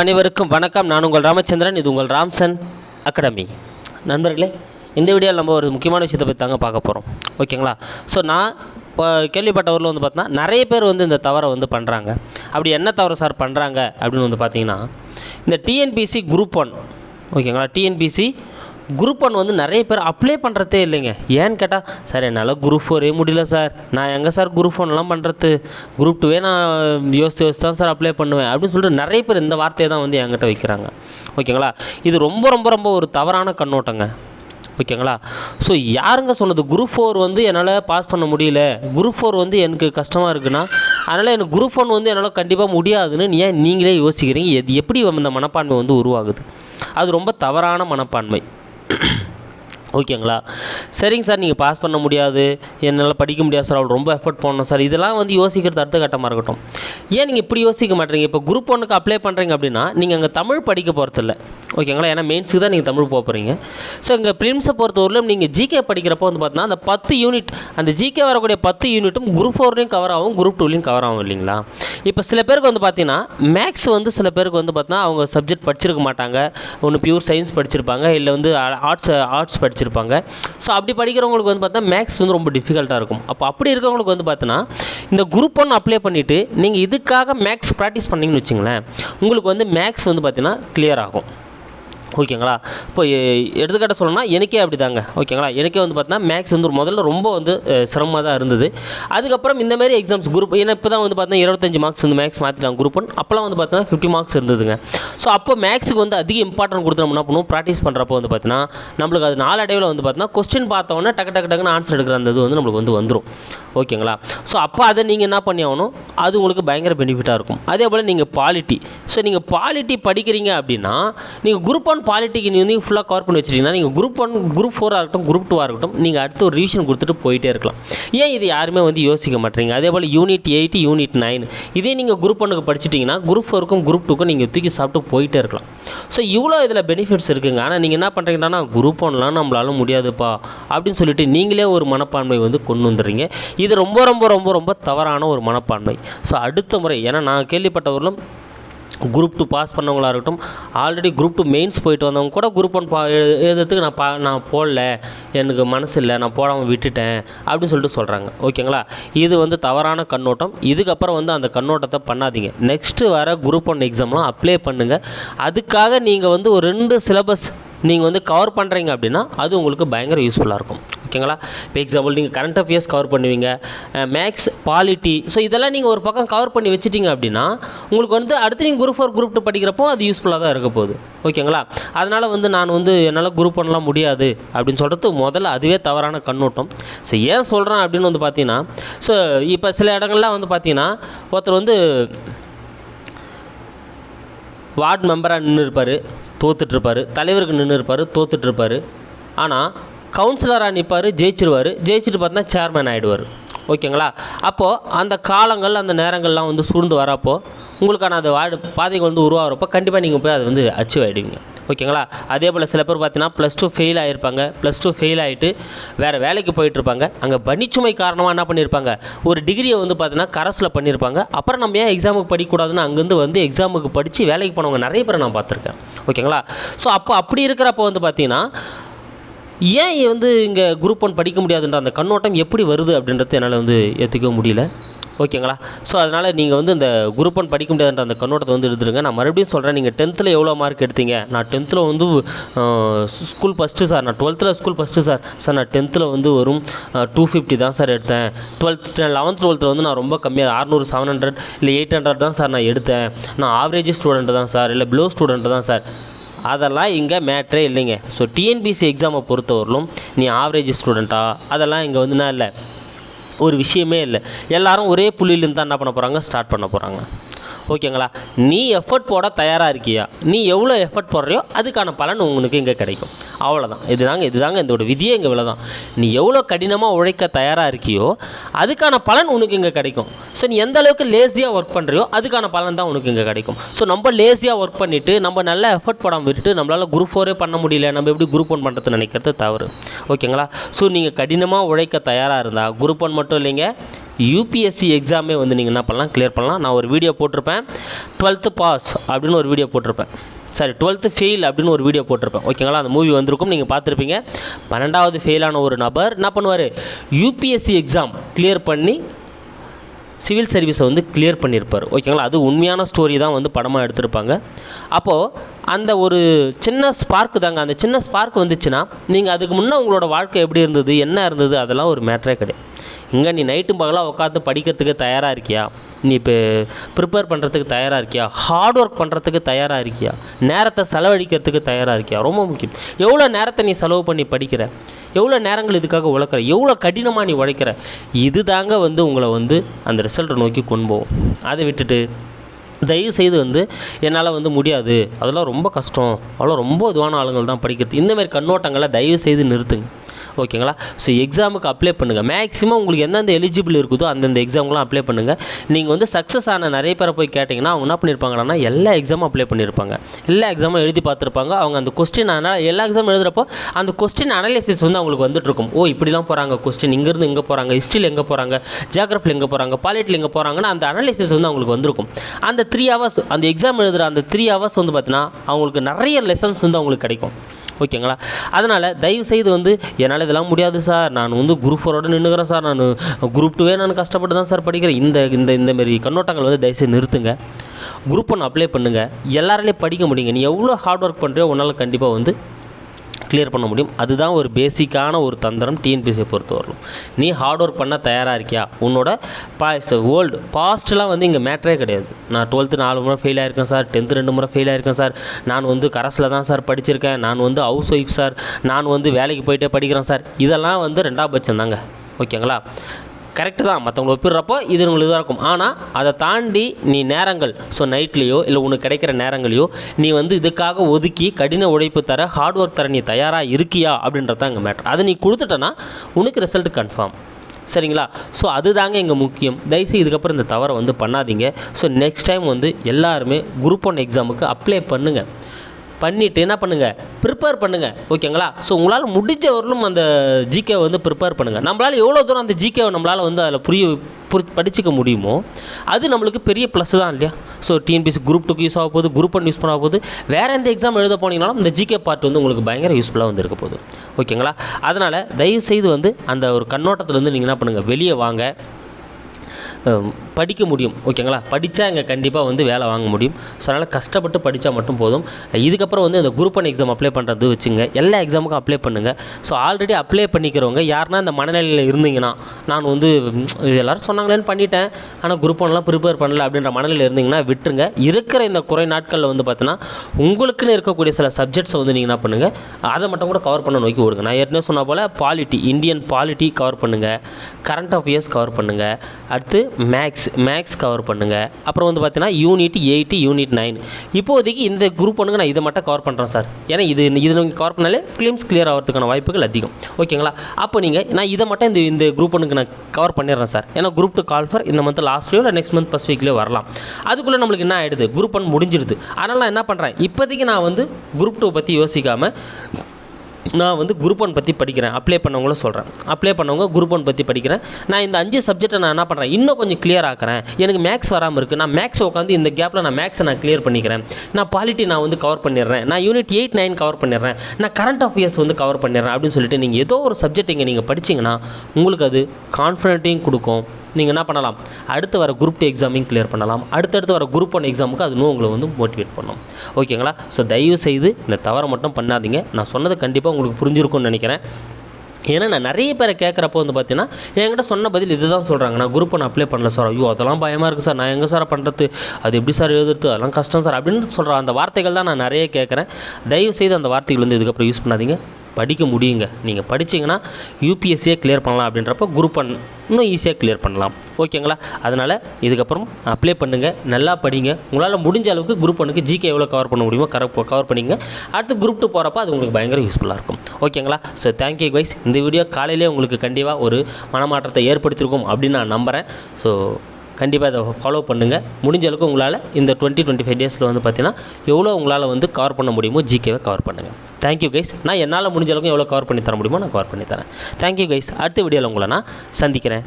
அனைவருக்கும் வணக்கம். நான் உங்கள் ராமச்சந்திரன் இது உங்கள் ராம்சன் அகாடமி. நண்பர்களே இந்த வீடியோவில் நம்ம ஒரு முக்கியமான விஷயத்தை பற்றி தாங்க பார்க்க போகிறோம் ஓகேங்களா? ஸோ நான் இப்போ கேள்விப்பட்டவரில் வந்து பார்த்தோன்னா நிறைய பேர் வந்து இந்த தவறை வந்து பண்ணுறாங்க அப்படி என்ன தவறு சார் பண்ணுறாங்க அப்படின்னு வந்து பார்த்தீங்கன்னா இந்த டிஎன்பிசி குரூப் ஒன் ஓகேங்களா? டிஎன்பிசி குரூப் ஒன் வந்து நிறைய பேர் அப்ளை பண்ணுறதே இல்லைங்க. ஏன்னு கேட்டால் சார் என்னால் குரூப் ஃபோரே முடியல சார். நான் எங்கே சார் குரூப் ஒன்லாம் பண்ணுறது குரூப் டூவே நான் யோசித்து யோசித்து தான் சார் அப்ளை பண்ணுவேன். அப்படின்னு சொல்லிட்டு நிறைய பேர் இந்த வார்த்தையை தான் வந்து என்கிட்ட வைக்கிறாங்க. ஓகேங்களா? இது ரொம்ப ரொம்ப ரொம்ப ஒரு தவறான கண்ணோட்டங்க. ஓகேங்களா? ஸோ யாருங்க சொன்னது? குரூப் ஃபோர் வந்து என்னால் பாஸ் பண்ண முடியல. குரூப் ஃபோர் வந்து எனக்கு கஷ்டமாக இருக்குன்னா அதனால் எனக்கு குரூப் ஒன் வந்து என்னால் கண்டிப்பாக முடியாதுன்னு ஏன் நீங்களே யோசிக்கிறீங்க? எது எப்படி இந்த மனப்பான்மை வந்து உருவாகுது? அது ரொம்ப தவறான மனப்பான்மை. ஓகேங்களா? சரிங்க சார் நீங்கள் பாஸ் பண்ண முடியாது. என்னால் படிக்க முடியாது சார். அவள் ரொம்ப எஃபர்ட் போடணும் சார். இதெல்லாம் வந்து யோசிக்கிறது அடுத்த கட்டமாக இருக்கட்டும். ஏன் நீங்கள் இப்படி யோசிக்க மாட்டீங்க? இப்போ குரூப் ஒன்றுக்கு அப்ளை பண்ணுறீங்க அப்படின்னா நீங்கள் அங்கே தமிழ் படிக்க போகிறதில்ல ஓகேங்களா ஏன்னா மெயின்ஸுக்கு தான் நீங்கள் தமிழ் போக போகிறீங்க ஸோ இங்கே ப்ரிலிம்ஸை பொறுத்தவரையிலும் நீங்கள் ஜிகே படிக்கிறப்போ வந்து பார்த்தீங்கன்னா அந்த பத்து யூனிட் அந்த ஜிகே வரக்கூடிய பத்து யூனிட்டும் குரூப் ஃபோர்லேயும் கவர் ஆகும் குரூப் டூலையும் கவர் ஆகும் இல்லைங்களா? இப்போ சில பேருக்கு வந்து பார்த்தீங்கன்னா மேக்ஸ் வந்து சில பேருக்கு வந்து பார்த்தீங்கன்னா அவங்க சப்ஜெக்ட் படிச்சிருக்க மாட்டாங்க. ஒன்று பியூர் சயின்ஸ் படிச்சிருப்பாங்க இல்லை வந்து ஆர்ட்ஸ் ஆர்ட்ஸ் படிச்சிருப்பாங்க. ஸோ அப்படி படிக்கிறவங்களுக்கு வந்து பார்த்தா மேக்ஸ் வந்து ரொம்ப டிஃபிகல்ட்டாக இருக்கும். அப்போ அப்படி இருக்கிறவங்களுக்கு வந்து பார்த்தீங்கன்னா இந்த குரூப் ஒன் அப்ளை பண்ணிவிட்டு நீங்கள் இது இதுக்காக மேக்ஸ் ப்ராக்டிஸ் பண்ணிங்கன்னு வச்சுங்களேன் உங்களுக்கு வந்து மேக்ஸ் வந்து பார்த்தீங்கன்னா கிளியர் ஆகும். ஓகேங்களா? இப்போ எடுத்துக்காட்ட சொல்லணும்னா எனக்கே அப்படி தாங்க ஓகேங்களா? எனக்கே வந்து பார்த்தீங்கன்னா மேக்ஸ் வந்து முதல்ல ரொம்ப வந்து சிரமமாக தான் இருந்தது. அதுக்கப்புறம் இந்த மாதிரி எக்ஸாம்ஸ் குரூப் ஏன்னா இப்போ தான் வந்து பார்த்தீங்கன்னா இருபத்தஞ்சு மார்க்ஸ் வந்து மேக்ஸ் மாற்றிட்டாங்க குரூப் ஒன் அப்போலாம் வந்து பார்த்தீங்கன்னா ஃபிஃப்டி மார்க்ஸ் இருந்ததுங்க. ஸோ அப்போ மேக்ஸுக்கு வந்து அதிக இம்பார்ட்டன்ட் கொடுத்து நம்ம என்ன பண்ணுவோம்? ப்ராக்டிஸ் பண்ணுறப்போ வந்து பார்த்தீங்கன்னா நம்மளுக்கு அது நாளடைவில் வந்து பார்த்தீங்கன்னா கொஸ்டின் பார்த்தோன்னே டக்கு டக்கு டக்குன்னு ஆன்சர் எடுக்கிற அந்த இது வந்து நம்மளுக்கு வந்து வந்துடும் ஓகேங்களா? ஸோ அப்போ அதை நீங்கள் என்ன பண்ணி ஆகணும்? அது உங்களுக்கு பயங்கர பெனிஃபிட்டாக இருக்கும். அதே போல் நீங்கள் பாலிட்டி ஸோ நீங்கள் பாலிட்டி படிக்கிறீங்க அப்படின்னா நீங்கள் குரூப் ஒன் பாலிட்டிக்கு நீங்கள் வந்து ஃபுல்லாக கவர் பண்ணி வச்சிட்டீங்கன்னா நீங்கள் குரூப் ஒன் குரூப் ஃபோராக இருக்கட்டும் குரூப் டூவாக இருக்கட்டும் நீங்கள் அடுத்து ஒரு ரிவிஷன் கொடுத்துட்டு போயிட்டே இருக்கலாம். ஏன் இது யாருமே வந்து யோசிக்க மாட்டீங்க அதே போல் யூனிட் எயிட் யூனிட் நைன் இதே நீங்கள் குரூப் ஒன்னுக்கு படிச்சிட்டிங்கன்னா குரூப் ஃபோருக்கும் குரூப் டூக்கும் நீங்கள் தூக்கி சாப்பிட்டு போயிட்டே இருக்கலாம். ஸோ இவ்வளோ இதில் பெனிஃபிட்ஸ் இருக்குங்க. ஆனால் நீங்கள் என்ன பண்ணுறீங்கன்னா குரூப் ஒன்லாம் நம்மளால முடியாதுப்பா அப்படின்னு சொல்லிட்டு நீங்களே ஒரு மனப்பான்மை வந்து கொண்டு வந்துடுறீங்க. இது ரொம்ப ரொம்ப ரொம்ப ரொம்ப தவறான ஒரு மனப்பான்மை. ஸோ அடுத்த முறை ஏன்னா நான் கேள்விப்பட்டவர்களும் குரூப் டூ பாஸ் பண்ணவங்களா இருக்கட்டும் ஆல்ரெடி குரூப் டூ மெயின்ஸ் போயிட்டு வந்தவங்க கூட குரூப் ஒன் பா எழுதுறதுக்கு நான் பா நான் போடல எனக்கு மனசு இல்லை நான் போடாமல் விட்டுட்டேன் அப்படின்னு சொல்லிட்டு சொல்கிறாங்க ஓகேங்களா? இது வந்து தவறான கண்ணோட்டம். இதுக்கப்புறம் வந்து அந்த கண்ணோட்டத்தை பண்ணாதீங்க. நெக்ஸ்ட்டு வர குரூப் ஒன் எக்ஸாம்லாம் அப்ளை பண்ணுங்கள் அதுக்காக நீங்கள் வந்து ஒரு ரெண்டு சிலபஸ் நீங்கள் வந்து கவர் பண்ணுறீங்க அப்படின்னா அது உங்களுக்கு பயங்கர யூஸ்ஃபுல்லாக இருக்கும். ஓகேங்களா? இப்போ எக்ஸாம்பிள் நீங்கள் கரண்ட் அஃபேர்ஸ் கவர் பண்ணுவீங்க. மேக்ஸ் பாலிட்டி ஸோ இதெல்லாம் நீங்கள் ஒரு பக்கம் கவர் பண்ணி வச்சுட்டீங்க அப்படின்னா உங்களுக்கு வந்து அடுத்து நீங்கள் குரூப் ஃபோர் குரூப் டூ படிக்கிறப்போ அது யூஸ்ஃபுல்லாக தான் இருக்க போகுது. ஓகேங்களா? அதனால் வந்து நான் வந்து என்னால் குரூப் பண்ணலாம் முடியாது அப்படின்னு சொல்கிறது முதல்ல அதுவே தவறான கண்ணோட்டம். ஸோ ஏன் சொல்கிறேன் அப்படின்னு வந்து பார்த்தீங்கன்னா ஸோ இப்போ சில இடங்கள்லாம் வந்து பார்த்தீங்கன்னா ஒருத்தர் வந்து வார்டு மெம்பராக நின்று இருப்பார் தோத்துட்ருப்பார் தலைவருக்கு நின்று இருப்பார். தோத்துட்ருப்பார் ஆனால் கவுன்சிலராக நிற்பார் ஜெயிச்சிருவார். ஜெயிச்சுட்டு பார்த்தா சேர்மேன் ஆகிடுவார் ஓகேங்களா? அப்போது அந்த காலங்கள் அந்த நேரங்கள்லாம் வந்து சூழ்ந்து வரப்போ உங்களுக்கான அந்த வாடு பாதைகள் வந்து உருவாகிறப்போ கண்டிப்பாக நீங்கள் போய் அதை வந்து அச்சீவ் ஆகிடுவீங்க ஓகேங்களா? அதே போல் சில பேர் பார்த்தீங்கன்னா ப்ளஸ் டூ ஃபெயில் ஆகிருப்பாங்க ப்ளஸ் டூ ஃபெயில் ஆகிட்டு வேறு வேலைக்கு போயிட்டுருப்பாங்க. அங்கே பனிச்சுமை காரணமாக என்ன பண்ணியிருப்பாங்க ஒரு டிகிரியை வந்து பார்த்தீங்கன்னா கரஸில் பண்ணியிருப்பாங்க அப்புறம் நம்ம ஏன் எக்ஸாமுக்கு படிக்கக்கூடாதுன்னு அங்கேருந்து வந்து எக்ஸாமுக்கு படித்து வேலைக்கு போனவங்க நிறைய பேரை நான் பார்த்துருக்கேன். ஓகேங்களா? ஸோ அப்போ அப்படி இருக்கிறப்போ வந்து பார்த்திங்கன்னா ஏன் வந்து இங்கே குரூப் ஒன் படிக்க முடியாதுன்ற அந்த கண்ணோட்டம் எப்படி வருது அப்படின்றது என்னால் வந்து ஏற்றுக்க முடியல. ஓகேங்களா? ஸோ அதனால் நீங்கள் வந்து இந்த குரூப் ஒன் படிக்க முடியாதுன்ற அந்த கண்ணோட்டத்தை வந்து எடுத்துருங்க. நான் மறுபடியும் சொல்கிறேன் நீங்கள் டென்த்தில் எவ்வளோ மார்க் எடுத்தீங்க? நான் டென்த்தில் வந்து ஸ்கூல் ஃபஸ்ட்டு சார் நான் டுவெல்த்தில் ஸ்கூல் ஃபஸ்ட்டு சார் சார் நான் டென்த்தில் வந்து வரும் டூ ஃபிஃப்டி தான் சார் எடுத்தேன். டுவெல்த் லெவன்த் டுவெல்த்தில் வந்து நான் ரொம்ப கம்மியாக அறுநூறு செவன் ஹண்ட்ரட் இல்லை எயிட் ஹண்ட்ரட் தான் சார் நான் எடுத்தேன். நான் ஆவரேஜ் ஸ்டூடெண்ட் தான் சார் இல்லை ப்ளோ ஸ்டூடெண்ட் தான் சார் அதெல்லாம் இங்கே மேட்ரே இல்லைங்க. ஸோ டிஎன்பிசி எக்ஸாமை பொறுத்தவரையிலும் நீ ஆவரேஜ் ஸ்டூடெண்ட்டா அதெல்லாம் இங்கே வந்து என்ன இல்லை. ஒரு விஷயமே இல்லை. எல்லோரும் ஒரே புள்ளியிலேருந்து தான் என்ன பண்ண போகிறாங்க ஸ்டார்ட் பண்ண போகிறாங்க ஓகேங்களா? நீ எஃபர்ட் போட தயாராக இருக்கியா? நீ எவ்வளோ எஃபர்ட் போடுறியோ அதுக்கான பலன் உங்களுக்கு இங்கே கிடைக்கும். அவ்வளோதான் இதுதாங்க இதுதாங்க இதோட விதியே இங்கே இவ்வளோதான் நீ எவ்வளோ கடினமாக உழைக்க தயாராக இருக்கியோ அதுக்கான பலன் உனக்கு இங்கே கிடைக்கும். ஸோ நீ எந்த அளவுக்கு லேசியாக ஒர்க் பண்ணுறியோ அதுக்கான பலன் தான் உனக்கு இங்கே கிடைக்கும். ஸோ நம்ம லேசியாக ஒர்க் பண்ணிவிட்டு நம்ம நல்ல எஃபர்ட் போடாமல் விட்டுட்டு நம்மளால் குரூப் ஃபோரே பண்ண முடியல நம்ம எப்படி குரூப் ஒன் பண்ணுறது நினைக்கிறது தவறு. ஓகேங்களா ஸோ நீங்கள் கடினமாக உழைக்க தயாராக இருந்தால் குரூப் ஒன் மட்டும் இல்லைங்க யூபிஎஸ்சி எக்ஸாமே வந்து நீங்கள் என்ன பண்ணலாம் கிளியர் பண்ணலாம். நான் ஒரு வீடியோ போட்டிருப்பேன். டுவெல்த்து பாஸ் அப்படின்னு ஒரு வீடியோ போட்டிருப்பேன். சாரி டுவெல்த்து ஃபெயில் அப்படின்னு ஒரு வீடியோ போட்டிருப்பேன். ஓகேங்களா அந்த மூவி வந்திருக்கும். நீங்கள் பார்த்துருப்பீங்க. பன்னெண்டாவது ஃபெயிலான ஒரு நபர் என்ன பண்ணுவார்? யூபிஎஸ்சி எக்ஸாம் கிளியர் பண்ணி சிவில் சர்வீஸை வந்து கிளியர் பண்ணியிருப்பார். ஓகேங்களா அது உண்மையான ஸ்டோரி தான் வந்து படமாக எடுத்திருப்பாங்க. அப்போது அந்த ஒரு சின்ன ஸ்பார்க் தாங்க. அந்த சின்ன ஸ்பார்க் வந்துச்சுன்னா நீங்கள் அதுக்கு முன்னே உங்களோட வாழ்க்கை எப்படி இருந்தது? என்ன இருந்தது? அதெல்லாம் ஒரு மேட்ரே கிடையாது. இங்கே நீ நைட்டும் பகலாக உட்காந்து படிக்கிறதுக்கு தயாராக இருக்கியா? நீ இப்போ ப்ரிப்பேர் பண்ணுறதுக்கு தயாராக இருக்கியா? ஹார்ட் ஒர்க் பண்ணுறதுக்கு தயாராக இருக்கியா? நேரத்தை செலவழிக்கிறதுக்கு தயாராக இருக்கியா? ரொம்ப முக்கியம். எவ்வளோ நேரத்தை நீ செலவு பண்ணி படிக்கிற? எவ்வளோ நேரங்கள் இதுக்காக உழைக்கிற? எவ்வளோ கடினமாக நீ உழைக்கிற? இது தாங்க வந்து உங்களை வந்து அந்த ரிசல்ட்டை நோக்கி கொண்டு போவோம் அதை விட்டுட்டு தயவு செய்து வந்து என்னால் வந்து முடியாது. அதெல்லாம் ரொம்ப கஷ்டம். அவ்வளோ ரொம்ப இதுவான ஆளுங்கள் தான் படிக்கிறது இந்தமாரி கண்ணோட்டங்களை தயவு செய்து நிறுத்துங்க. ஓகேங்களா ஸோ எக்ஸாமுக்கு அப்ளை பண்ணுங்கள் மேக்ஸிமம் உங்களுக்கு எந்தெந்த எலிஜிபிள் இருக்குதோ அந்தந்த எக்ஸாம்லாம் அப்ளை பண்ணுங்கள் நீங்கள் வந்து சக்ஸஸ் ஆன நிறைய பேரை போய் கேட்டிங்கன்னா அவங்க என்ன பண்ணியிருப்பாங்கன்னா எல்லா எக்ஸாமும் அப்ளை பண்ணியிருப்பாங்க எல்லா எக்ஸாமும் எழுதி பார்த்துருப்பாங்க. அவங்க அந்த கொஸ்டின் ஆனால் எல்லா எக்ஸாம் எழுதுகிறப்போ அந்த கொஸ்டின் அனலைசிஸ் வந்து அவங்களுக்கு வந்துட்டு இருக்கும் ஓ இப்படிலாம் போகிறாங்க கொஸ்டின் இங்கேருந்து எங்கே போகிறாங்க ஹிஸ்ட்ரியில் எங்கே போகிறாங்க ஜியாகிரஃபியில் எங்கே போகிறாங்க பாலிட்டில் எங்கே போகிறாங்கன்னு அந்த அனலைசிஸ் வந்து அவங்களுக்கு வந்திருக்கும். அந்த த்ரீ ஹவர்ஸ் அந்த எக்ஸாம் எழுதுகிற அந்த த்ரீ ஹவர்ஸ் வந்து பார்த்தீங்கன்னா அவங்களுக்கு நிறைய லெசன்ஸ் வந்து அவங்களுக்கு கிடைக்கும். ஓகேங்களா? அதனால் தயவு செய்து வந்து என்னால் இதெல்லாம் முடியாது சார். நான் வந்து குரூப் ஃபோரோட நின்றுக்கிறேன் சார். நான் குரூப் டூவே நான் கஷ்டப்பட்டு தான் சார் படிக்கிறேன். இந்த இந்த இந்தமாரி கண்ணோட்டங்கள் வந்து தயவுசெய்து நிறுத்துங்க. குரூப் ஒன்று அப்ளை பண்ணுங்கள் எல்லாராலையும் படிக்க முடியுங்க. நீ எவ்வளோ ஹார்ட் ஒர்க் பண்ணுறியோ உன்னால் கண்டிப்பாக வந்து கிளியர் பண்ண முடியும். அதுதான் ஒரு பேசிக்கான ஒரு தந்திரம் டிஎன்பிசியை பொறுத்த வரலும் நீ ஹார்ட் ஒர்க் பண்ண தயாராக இருக்கியா? உன்னோட பா ஓல்டு பாஸ்ட்லாம் வந்து இங்கே மேட்டரே கிடையாது. நான் டுவெல்த்து நாலு முறை ஃபெயில் ஆயிருக்கேன் சார். டென்த்து ரெண்டு முறை ஃபெயில் ஆயிருக்கேன் சார். நான் வந்து கரஸில் தான் சார் படிச்சிருக்கேன். நான் வந்து ஹவுஸ் ஒய்ஃப் சார். நான் வந்து வேலைக்கு போயிட்டே படிக்கிறேன் சார். இதெல்லாம் வந்து ரெண்டாவது பட்சம் தாங்க ஓகேங்களா? கரெக்டு தான். மற்றவங்களை ஒப்பிடுறப்போ இது உங்களுக்கு இதாக இருக்கும். ஆனால் அதை தாண்டி நீ நேரங்கள் ஸோ நைட்லேயோ இல்லை உனக்கு கிடைக்கிற நேரங்களையோ நீ வந்து இதுக்காக ஒதுக்கி கடின உழைப்பு தர ஹார்ட் ஒர்க் தர நீ தயாராக இருக்கியா அப்படின்றது தான் இங்கே மேட்ரு அதை நீ கொடுத்துட்டனா உனக்கு ரிசல்ட் கன்ஃபார்ம் சரிங்களா? ஸோ அதுதாங்க இங்கே முக்கியம். தயவுசெய்து இதுக்கப்புறம் இந்த தவறை வந்து பண்ணாதீங்க. ஸோ நெக்ஸ்ட் டைம் வந்து எல்லாருமே குரூப் ஒன் எக்ஸாமுக்கு அப்ளை பண்ணுங்கள் பண்ணிவிட்டு என்ன பண்ணுங்கள் ப்ரிப்பேர் பண்ணுங்கள் ஓகேங்களா? ஸோ உங்களால் முடிஞ்ச அந்த ஜிகே வந்து ப்ரிப்பேர் பண்ணுங்கள் நம்மளால் எவ்வளோ தூரம் அந்த ஜிகேவை நம்மளால் வந்து அதில் புரிய புரி படிச்சுக்க முடியுமோ அது நம்மளுக்கு பெரிய ப்ளஸ் தான் இல்லையா? ஸோ டிஎன்பிசி குரூப் டூக்கு யூஸ் ஆக போகுது குரூப் ஒன் யூஸ் பண்ண போகுது. வேறு எந்த எக்ஸாம் எழுத போனீங்கனாலும் இந்த ஜிகே பார்ட் வந்து உங்களுக்கு பயங்கர யூஸ்ஃபுல்லாக வந்து இருக்க போகுது. ஓகேங்களா? அதனால் தயவுசெய்து வந்து அந்த ஒரு கண்ணோட்டத்துலேருந்து நீங்கள் என்ன பண்ணுங்கள் வெளியே வாங்க. படிக்க முடியும் ஓகேங்களா? படித்தா இங்கே கண்டிப்பாக வந்து வேலை வாங்க முடியும். ஸோ அதனால் கஷ்டப்பட்டு படித்தா மட்டும் போதும். இதுக்கப்புறம் வந்து இந்த குரூப் ஒன் எக்ஸாம் அப்ளை பண்ணுறது வச்சுங்க. எல்லா எக்ஸாமுக்கும் அப்ளை பண்ணுங்கள் ஸோ ஆல்ரெடி அப்ளை பண்ணிக்கிறவங்க யாருன்னா இந்த மனநிலையில் இருந்தீங்கன்னா நான் வந்து எல்லோரும் எல்லாரும் சொன்னாங்களேன்னு பண்ணிட்டேன். ஆனால் குரூப் ஒன்லாம் ப்ரிப்பேர் பண்ணல அப்படின்ற மனநிலையில் இருந்தீங்கன்னா விட்டுருங்க. இருக்கிற இந்த குறை நாட்களில் வந்து பார்த்தீங்கன்னா உங்களுக்குன்னு இருக்கக்கூடிய சில சப்ஜெக்ட்ஸை வந்து நீங்கள் என்ன பண்ணுங்கள் அதை மட்டும் கூட கவர் பண்ண நோக்கி ஓடுங்க. நான் ஏற்கனவே சொன்ன போல் பாலிட்டி இந்தியன் பாலிட்டி கவர் பண்ணுங்கள் கரண்ட் அஃபேர்ஸ் கவர் பண்ணுங்கள் அடுத்து மேக்ஸ் மேக்ஸ் கவர் பண்ணுங்கள் அப்புறம் வந்து பார்த்தீங்கன்னா யூனிட் எயிட்டு யூனிட் நைன் இப்போதைக்கு இந்த குரூப் ஒன்றுக்கு நான் இதை மட்டும் கவர் பண்ணுறேன் சார். ஏன்னா இது இது நீங்கள் கவர் பண்ணாலே ஃபிலிம்ஸ் கிளியர் ஆகிறதுக்கான வாய்ப்புகள் அதிகம். ஓகேங்களா அப்போ நீங்கள் நான் இதை மட்டும் இந்த இந்த குரூப் ஒன்றுக்கு நான் கவர் பண்ணிடுறேன் சார். ஏன்னா குரூப் டூ கால் ஃபார் இந்த மந்த் லாஸ்ட்லேயோ இல்லை நெக்ஸ்ட் மந்த் ஃபஸ்ட் வீக்லேயோ வரலாம். அதுக்குள்ளே நம்மளுக்கு என்ன ஆகிடுது குரூப் ஒன் முடிஞ்சிடுது அதனால் நான் என்ன பண்ணுறேன் இப்போதைக்கு நான் வந்து குரூப் டூ பற்றி யோசிக்காமல் நான் வந்து குரூப் ஒன் பற்றி படிக்கிறேன். அப்ளை பண்ணவங்களும் சொல்கிறேன் அப்ளை பண்ணவங்க குரூப் ஒன் பற்றி படிக்கிறேன். நான் இந்த அஞ்சு சப்ஜெக்ட்டை நான் என்ன பண்ணுறேன் இன்னும் கொஞ்சம் கிளியர் ஆக்குறேன். எனக்கு மேக்ஸ் வராமல் இருக்குது நான் மேக்ஸ் உட்காந்து இந்த கேப்பில் நான் மேக்ஸை நான் கிளியர் பண்ணிக்கிறேன். நான் பாலிட்டி நான் வந்து கவர் பண்ணிடுறேன். நான் யூனிட் எயிட் நைன் கவர் பண்ணிடுறேன். நான் கரண்ட் அஃபேர்ஸ் வந்து கவர் பண்ணிடுறேன் அப்படின்னு சொல்லிட்டு நீங்கள் ஏதோ ஒரு சப்ஜெக்ட் இங்கே நீங்கள் படிச்சிங்கன்னா உங்களுக்கு அது கான்ஃபிடென்ட்டையும் கொடுக்கும். நீங்கள் என்ன பண்ணலாம்? அடுத்து வர குரூப் டூ எக்ஸாமையும் கிளியர் பண்ணலாம். அடுத்தடுத்து வர குரூப் ஒன் எக்ஸாமுக்கு அது இன்னும் உங்களை வந்து மோட்டிவேட் பண்ணும். ஓகேங்களா ஸோ தயவு செய்து இந்த தவறை மட்டும் பண்ணாதீங்க. நான் சொன்னது கண்டிப்பாக உங்களுக்கு புரிஞ்சிருக்கும்னு நினைக்கிறேன். ஏன்னா நான் நிறைய பேரை கேட்குறப்போ வந்து பார்த்தீங்கன்னா என்கிட்ட சொன்ன பதில் இதுதான் சொல்கிறாங்க நான் குரூப் ஒன் அப்ளை பண்ணல சார் ஐயோ அதெல்லாம் பயமாக இருக்குது சார் நான் எங்கே சார் பண்ணுறது அது எப்படி சார் எழுதுறது அதெல்லாம் கஷ்டம் சார் அப்படின்னு சொல்கிற அந்த வார்த்தைகள் தான் நான் நிறைய கேட்குறேன். தயவு செய்து அந்த வார்த்தைகள் வந்து இதுக்கப்புறம் யூஸ் பண்ணாதீங்க. படிக்க முடியுங்க. நீங்கள் படிச்சீங்கன்னா யூபிஎஸ்சியே கிளியர் பண்ணலாம் அப்படின்றப்போ குரூப் ஒன் இன்னும் ஈஸியாக கிளியர் பண்ணலாம். ஓகேங்களா? அதனால் இதுக்கப்புறம் அப்ளை பண்ணுங்கள் நல்லா படிங்க. உங்களால் முடிஞ்ச அளவுக்கு குரூப் ஒனுக்கு ஜிகே எவ்வளோ கவர் பண்ண முடியுமோ கர கவர் பண்ணிங்க அடுத்து குரூப் டூ போகிறப்ப அது உங்களுக்கு பயங்கர யூஸ்ஃபுல்லாக இருக்கும். ஓகேங்களா? ஸோ தேங்க்யூ வைஸ் இந்த வீடியோ காலையிலே உங்களுக்கு கண்டிப்பாக ஒரு மனமாற்றத்தை ஏற்படுத்தியிருக்கும் அப்படின்னு நான் நம்புகிறேன் ஸோ கண்டிப்பாக இதை ஃபாலோ பண்ணுங்கள் முடிஞ்ச அளவுக்கு உங்களால் இந்த டுவெண்ட்டி டுவெண்ட்டி ஃபைவ் டேஸில் வந்து பார்த்தீங்கன்னா எவ்வளோ உங்களால் வந்து கவர் பண்ண முடியுமோ ஜிகேவை கவர் பண்ணுங்கள் தேங்க்யூ கைஸ் நான் என்னால் முடிஞ்ச அளவுக்கு எவ்வளோ கவர் பண்ணி தர முடியுமோ நான் கவர் பண்ணி தரேன். தேங்க்யூ கைஸ் அடுத்த வீடியோவில் உங்களை நான் சந்திக்கிறேன்.